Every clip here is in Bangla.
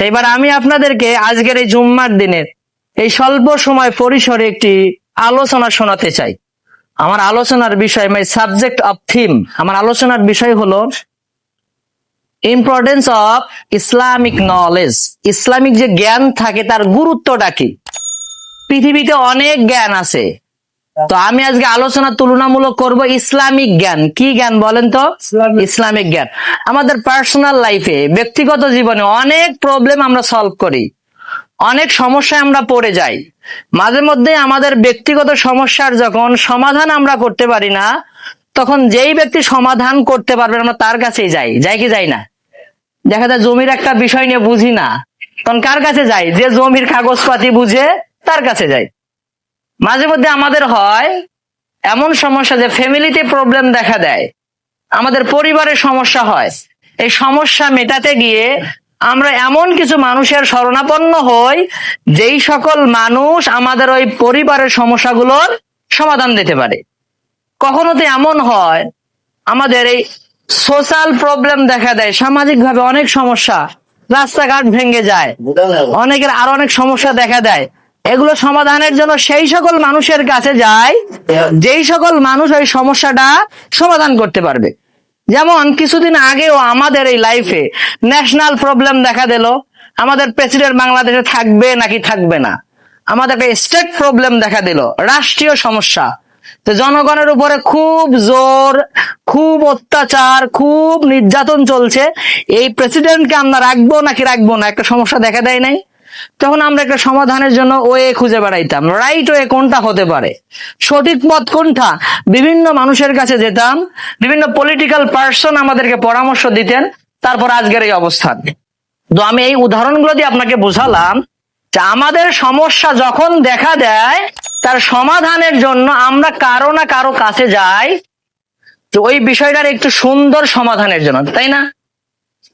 তো এবার আমি আপনাদেরকে আজকের এই জুম্মার দিনের এই স্বল্প সময় পরিসরে একটি আলোচনা শোনাতে চাই। আমার আলোচনার বিষয় মাই সাবজেক্ট অফ থিম আমার আলোচনার বিষয় হলো importance of Islamic knowledge Islamic যে জ্ঞান থাকে, তার গুরুত্বটা কি? পৃথিবীতে অনেক জ্ঞান আছে। তো আমি আজকে আলোচনা তুলনামূলক করব ইসলামিক জ্ঞান। কি জ্ঞান বলেন তো? ইসলামিক। জ্ঞান। আমাদের পার্সোনাল লাইফে ব্যক্তিগত জীবনে অনেক প্রবলেম আমরা সলভ করি। অনেক সমস্যায় আমরা পড়ে যাই। মাঝে মধ্যে আমাদের ব্যক্তিগত সমস্যার যখন সমাধান আমরা করতে পারি না তখন যেই ব্যক্তি সমাধান করতে পারবে আমরা তার কাছেই যাই। যাই কি যাই না? দেখা যায় জমির একটা বিষয় নিয়ে বুঝি না। তখন কার কাছে যাই? যে জমির কাগজপাতি বুঝে তার কাছে যাই। মাঝে মধ্যে আমাদের হয় এমন সমস্যা যে ফ্যামিলিতে প্রবলেম দেখা দেয় আমাদের পরিবারের সমস্যা হয়। এই সমস্যা মেটাতে গিয়ে আমরা এমন কিছু মানুষের শরণাপন্ন হই যেই সকল মানুষ আমাদের ওই পরিবারের সমস্যাগুলোর সমাধান দিতে পারে। কখনো তো এমন হয় আমাদের এই সোশ্যাল প্রবলেম দেখা দেয় সামাজিক ভাবে অনেক সমস্যা রাস্তাঘাট ভেঙে যায় অনেকের আরও অনেক সমস্যা দেখা দেয়। এগুলো সমাধানের জন্য সেই সকল মানুষের কাছে যায়, যেই সকল মানুষ ওই সমস্যাটা সমাধান করতে পারবে। যেমন কিছুদিন আগেও আমাদের এই লাইফে ন্যাশনাল প্রবলেম দেখা দিল। আমাদের প্রেসিডেন্ট বাংলাদেশে থাকবে নাকি থাকবে না? আমাদের একটা স্টেট প্রবলেম দেখা দিল, রাষ্ট্রীয় সমস্যা। তো জনগণের উপরে খুব জোর, খুব অত্যাচার, খুব নির্যাতন চলছে। এই প্রেসিডেন্টকে আমরা রাখব নাকি রাখব না? একটা সমস্যা দেখা দেয় নাই? তখন আমরা একটা সমাধানের জন্য ওয়ে খুঁজে বেড়াইতাম। রাইট ওয়ে কোনটা হতে পারে? সঠিক পথ কোনটা? বিভিন্ন মানুষের কাছে যেতাম, বিভিন্ন পলিটিক্যাল পার্সন আমাদেরকে পরামর্শ দিতেন, তারপর আজকের এই অবস্থান। তো আমি এই উদাহরণগুলো দিয়ে আপনাকে বোঝালাম যে আমাদের সমস্যা যখন দেখা দেয়, তার সমাধানের জন্য আমরা কারও না কারও কাছে যাই। তো ওই বিষয়টার একটু সুন্দর সমাধানের জন্য, তাই না?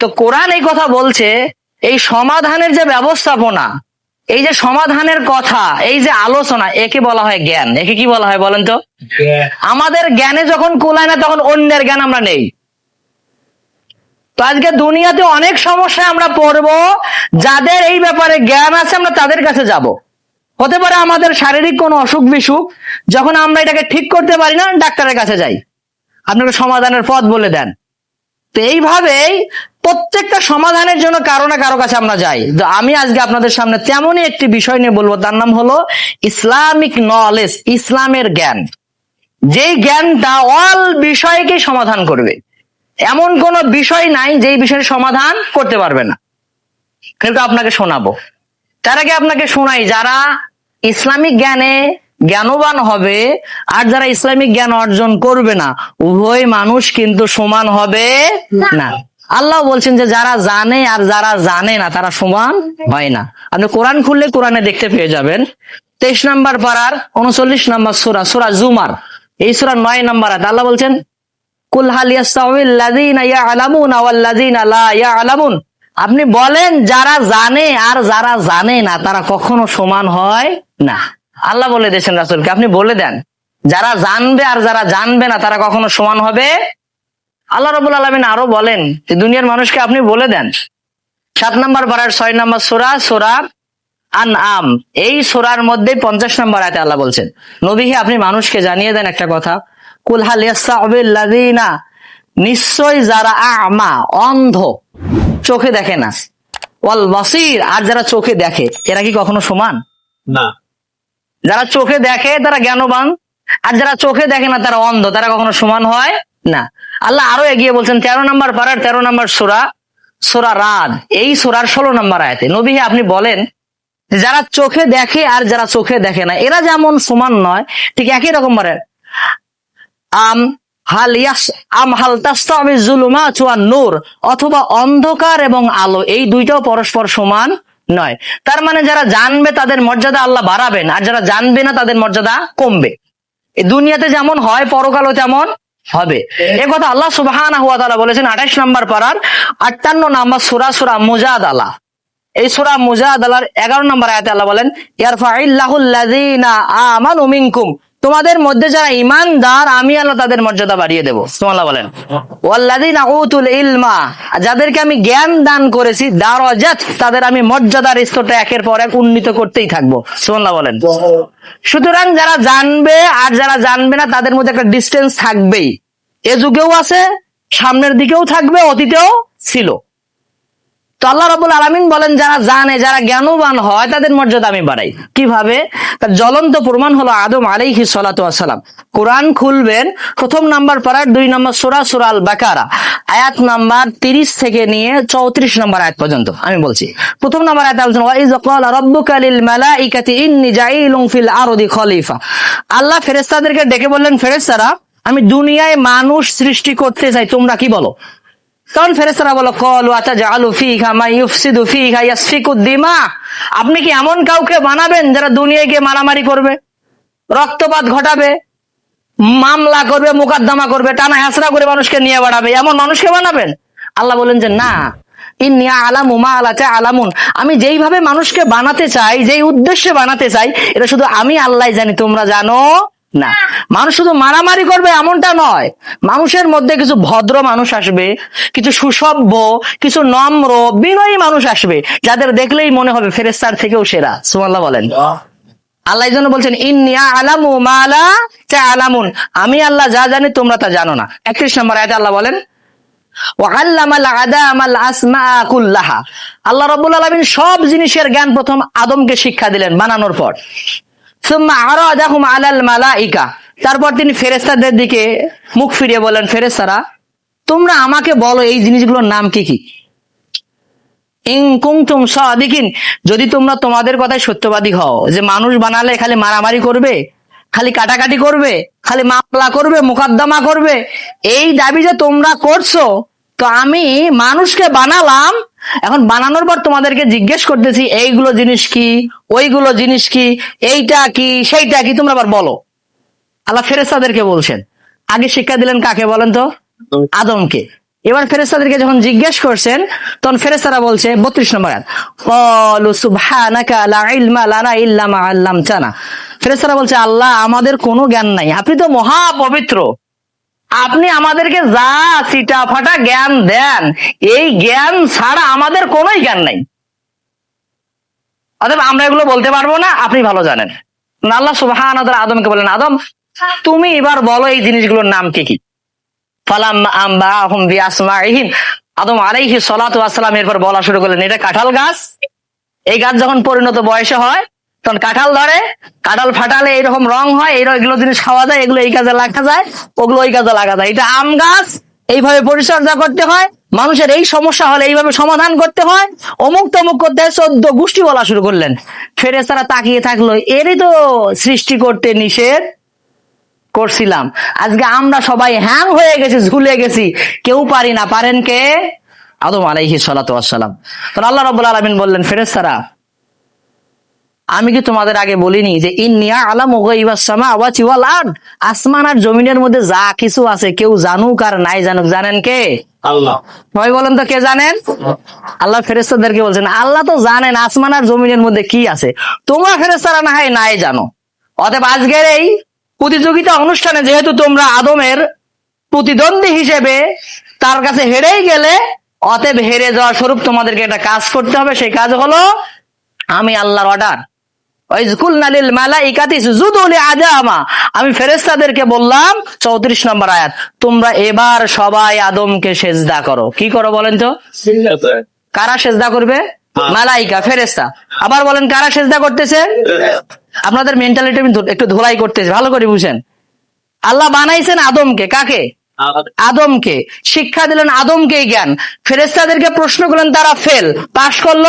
তো কোরআন এই কথা বলছে এই সমাধানের যে ব্যবস্থাপনা এই যে সমাধানের কথা এই যে আলোচনা একে বলা হয় জ্ঞান। একে কি বলা হয় বলেন তো? আমাদের জ্ঞানে যখন কোলায় না তখন অন্যের জ্ঞান আমরা নেই। তো আজকে দুনিয়াতে অনেক সমস্যায় আমরা পড়ব যাদের এই ব্যাপারে জ্ঞান আছে আমরা তাদের কাছে যাব। হতে পারে আমাদের শারীরিক কোনো অসুখ বিসুখ যখন আমরা এটাকে ঠিক করতে পারি না ডাক্তারের কাছে যাই। আপনাকে সমাধানের পথ বলে দেন। তো এইভাবেই প্রত্যেকটা সমাধানের জন্য কারও না কারও কাছে আমরা যাই। আমি আজকে আপনাদের সামনে তেমনই একটি বিষয় নিয়ে বলব, তার নাম হলো ইসলামিক নলেজ ইসলামের জ্ঞান। যেই জ্ঞানটা অল বিষয়কে সমাধান করবে। এমন কোন বিষয় নাই যেই বিষয়ের সমাধান করতে পারবে না। কিন্তু আপনাকে শোনাবো। তার আগে আপনাকে শোনাই, যারা ইসলামিক জ্ঞানে জ্ঞানবান হবে আর যারা ইসলামিক জ্ঞান অর্জন করবে না উভয় মানুষ কিন্তু সমান হবে না। আল্লাহ বলছেন যে যারা জানে আর যারা জানে না তারা সমান হয় না। আপনি কোরআন খুললে কোরআনে দেখতে পেয়ে যাবেন। তেইশ নাম্বার পাড়ার উনচল্লিশ নাম্বার সুরা সুরা জুমার। এই সুরা নয় নাম্বার আল্লাহ বলছেন আপনি বলেন যারা জানে আর যারা জানে না তারা কখনো সমান হয় না। আল্লাহ বলে দিয়েছেন রাসুলকে, আপনি বলে দেন। যারা জানবে আর যারা জানবে না, তারা কখনো সমান হবে? আল্লাহ রবুল আলমিন আরও বলেন যে, দুনিয়ার মানুষকে আপনি বলে দেন। সাত নাম্বার পাড়ার ছয় নাম্বার সোরা সোরা আন আম এই সোরার মধ্যে পঞ্চাশ নাম্বার আয়তে আল্লাহ বলছেন নবীকে আপনি মানুষকে জানিয়ে দেন একটা কথা কুলহাল ইয়াস্তাউবিল্লাযীনা নিশ্চয় যারা আমা, অন্ধ, চোখে দেখে না, ওয়াল বাসির, আর যারা চোখে দেখে, এরা কি কখনো সমান? না। যারা চোখে দেখে তারা জ্ঞানবান, আর যারা চোখে দেখে না তারা অন্ধ, তারা কখনো সমান হয় না। আল্লাহ আরও এগিয়ে বলছেন, তেরো নম্বর পাড়ার তেরো নম্বর সোরা সোরা রাদ। এই সোরার ষোলো নম্বর আয়াতে নবী আপনি বলেন যারা চোখে দেখে আর যারা চোখে দেখে না, এরা যেমন সমান নয়, ঠিক একই রকম ভাবে। আম হাল ইয়াস, আম হাল তাস্তাবি জুলুমা চুয়া নূর অথবা অন্ধকার এবং আলো, এই দুইটাও পরস্পর সমান নয়। তার মানে যারা জানবে তাদের মর্যাদা আল্লাহ বাড়াবেন, আর যারা জানবে না তাদের মর্যাদা কমবে। দুনিয়াতে যেমন হয়, পরকালও তেমন হবে। এ কথা আল্লাহ সুবহানাহু ওয়া তাআলা বলেছেন 28 নম্বর পারার 58 নাম্বার সূরা মুজাদ আলা এই সুরা মুজাদ মুজাদালার 11 নম্বর আয়াতে আল্লাহ বলেন ইয়ারফাইল্লাহুল লাযীনা আমানু মিনকুম তোমাদের মধ্যে যারা ইমানদার, আমি আল্লাহ তাদের মর্যাদা বাড়িয়ে দেবো। সুমাল্লাহ বলেন। ওয়াল্লাযীনা উতুল ইলমা, যাদেরকে আমি জ্ঞান দান করেছি, দারাজাত, তাদের আমি মর্যাদার স্তরটা একের পর এক উন্নীত করতেই থাকব। সুমাল্লাহ বলেন। সুতরাং যারা জানবে আর যারা জানবে না, তাদের মধ্যে একটা ডিস্টেন্স থাকবেই। এ যুগেও আছে, সামনের দিকেও থাকবে, অতীতেও ছিল। তো আল্লাহ রাবুল আলমিন বলেন, যারা জানে, যারা জ্ঞানবান হয়, তাদের মর্যাদা আমি বাড়াই। কীভাবে? তার জ্বলন্ত প্রমাণ হলো আদম আলাইহি আসসালাম কোরআন খুলবেন, প্রথম নাম্বার পারার দুই নম্বর সুরা সুরা আল বাকারা আয়াত নাম্বার তিরিশ থেকে নিয়ে চৌত্রিশ নম্বর আয়াত পর্যন্ত, আমি বলছি। প্রথম নম্বর আয়াত আরদি খলিফা। আল্লাহ ফেরেশতাদেরকে ডেকে বললেন, ফেরেশতারা, আমি দুনিয়ায় মানুষ সৃষ্টি করতে চাই, তোমরা কি বলো? তখন ফেরেস্তারা বলো, কল আতা জালু মা আপনি কি এমন কাউকে বানাবেন যারা দুনিয়ায় গিয়ে মারামারি করবে, রক্তপাত ঘটাবে, মামলা করবে, মোকদ্দমা করবে, টানা হেসরা করে মানুষকে নিয়ে বাড়াবে, এমন মানুষকে বানাবেন? আল্লাহ বলেন যে, না। আলামুন আমি যেইভাবে মানুষকে বানাতে চাই, যেই উদ্দেশ্যে বানাতে চাই, এটা শুধু আমি আল্লাহ জানি, তোমরা জানো। না। মানুষ শুধু মারামারি করবে এমনটা নয়। মানুষের মধ্যে কিছু ভদ্র মানুষ আসবে, কিছু সুসভ্য, কিছু নম্র, বিনয়ী মানুষ আসবে, যাদের দেখলেই মনে হবে ফেরেস্তার থেকেও সেরা। সুমাল্লাহ বলেন। আল্লাহ জন্য বলছেন ইন্নিয়া আলামু মালা চা আলামুন আমি আল্লাহ যা জানি তোমরা তা জানো না। একত্রিশ নম্বর আয়াতে আল্লাহ বলেন আল্লাহ রাব্বুল আলামিন সব জিনিসের জ্ঞান প্রথম আদমকে শিক্ষা দিলেন বানানোর পর। তারপর তিনি ফেরেশতাদের দিকে মুখ ফিরিয়ে বলেন ফেরেশতারা, তোমরা আমাকে বলো এই জিনিসগুলোর নাম কি কি? ইন কুনতুম সাদিকিন, যদি তোমরা তোমাদের কথায় সত্যবাদী হও, যে মানুষ বানালে খালি মারামারি করবে, খালি কাটাকাটি করবে, খালি মামলা করবে, মোকদ্দমা করবে, এই দাবি যে তোমরা করছ, তো আমি মানুষকে বানালাম এখন বানানোর পর তোমাদেরকে জিজ্ঞেস করতেছি এইগুলো জিনিস কি? ওইগুলো জিনিস কি? এইটা কি? সেইটা কি? তোমরা আবার বলো। আল্লাহ ফেরেস্তাদেরকে বলছেন। আগে শিক্ষা দিলেন কাকে বলেন তো? আদমকে। এবার ফেরেস্তাদেরকে যখন জিজ্ঞেস করছেন তখন ফেরেস্তারা বলছে বত্রিশ নম্বর। ফেরেস্তারা বলছে আল্লাহ আমাদের কোনো জ্ঞান নাই। আপনি তো মহা পবিত্র আপনি আমাদেরকে যা চিটা ফাটা জ্ঞান দেন, এই জ্ঞান ছাড়া আমাদের কোনো জ্ঞান নাই। অতএব আমরা এগুলো বলতে পারব না, আপনি ভালো জানেন। আল্লাহ সুবহান আদমকে বলেন, আদম, তুমি এবার বলো এই জিনিসগুলোর নাম কি কি? আদম আলাইহি সালাতু এরপর বলা শুরু করলেন, এটা কাঁঠাল গাছ। এই গাছ যখন পরিণত বয়সে হয় তখন কাঁঠাল ধরে, কাঁঠাল ফাটালে এইরকম রং হয় এগুলো জিনিস খাওয়া যায়, এগুলো এই কাজে লাগা যায়, ওগুলো ওই কাজে লাগা যায়। এটা আম গাছ, এইভাবে পরিচর্যা করতে হয়, মানুষের এই সমস্যা হলে এইভাবে সমাধান করতে হয়। অমুক তমুক করতে চোদ্দ গোষ্ঠী বলা শুরু করলেন। ফেরেস্তারা তাকিয়ে থাকল, এরই তো সৃষ্টি করতে নিষেধ করছিলাম। আজকে আমরা সবাই হ্যাং হয়ে গেছি, ঝুলে গেছি। কেউ পারি না, পারেন কে? আদম আলাইহি ওয়াসসালাম। তো আল্লাহ রাব্বুল আলামিন বললেন, ফেরেশতারা আমি কি তোমাদের আগে বলিনি যে ইন্নিয়া আলাম গাইবাস সামাওয়াতি ওয়াল আরদ? আসমান আর জমিনের মধ্যে যা কিছু আছে কেউ জানুক আর নাই জানুক জানেন কে? আল্লাহ। ভাই বলেন তো কে জানেন? আল্লাহ ফেরেস্তাদেরকে বলছেন আল্লাহ তো জানেন আসমান আর জমিনের মধ্যে কি আছে। তোমরা ফেরেস্তারা না হয় নাই জানো। অতএব আজকের এই প্রতিযোগিতা অনুষ্ঠানে যেহেতু তোমরা আদমের প্রতিদ্বন্দ্বী হিসেবে তার কাছে হেরেই গেলে অতএব হেরে যাওয়া স্বরূপ তোমাদেরকে একটা কাজ করতে হবে। সেই কাজ হলো আমি আল্লাহর অর্ডার আমি ফেরেশতাদেরকে বললাম চৌত্রিশ নম্বর আয়াত তোমরা এবার সবাই আদমকে সেজদা করো। কি করো বলেন তো? কারা সেজদা করবে? মালাইকা ফেরেশতা। আবার বলেন কারা সেজদা করতেছে? আপনাদের মেন্টালিটি আমি একটু ধোলাই করতেছে ভালো করে বুঝেন। আল্লাহ বানাইছেন আদমকে কাকে? আদমকে। শিক্ষা দিলেন আদমকে জ্ঞান। ফেরেস্তাদেরকে প্রশ্ন করলেন তারা ফেল পাশ করল?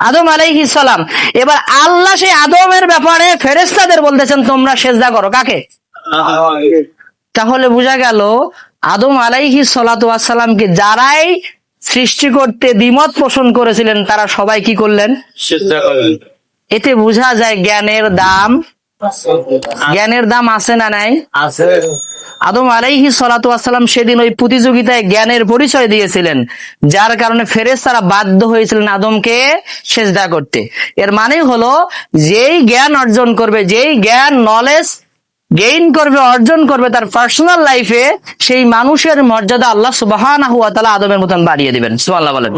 আদম আলাইহি সালাম। এবার আল্লাহ সেই আদমের ব্যাপারে ফেরেস্তাদের বলতেছেন তোমরা সেজদা করো। কাকে? তাহলে বোঝা গেল আদম আলাইহি সালামকে যারাই সৃষ্টি করতে দ্বিমত পোষণ করেছিলেন তারা সবাই কি করলেন। এতে বোঝা যায় জ্ঞানের দাম জ্ঞানের দাম আছে না নাই? আছে। আদম আলাইহি সালাম সেদিন ওই প্রতিযোগিতায় জ্ঞানের পরিচয় দিয়েছিলেন যার কারণে ফেরেস তারা বাধ্য হয়েছিলেন আদমকে সেজদা করতে। এর মানে হলো যেই জ্ঞান অর্জন করবে যেই জ্ঞান নলেজ গেইন করবে অর্জন করবে তার পার্সোনাল লাইফে সেই মানুষের মর্যাদা আল্লাহ সুবহানাহু ওয়া তাআলা আদমের মতন বাড়িয়ে দিবেন। সুবহানাল্লাহ বলেন।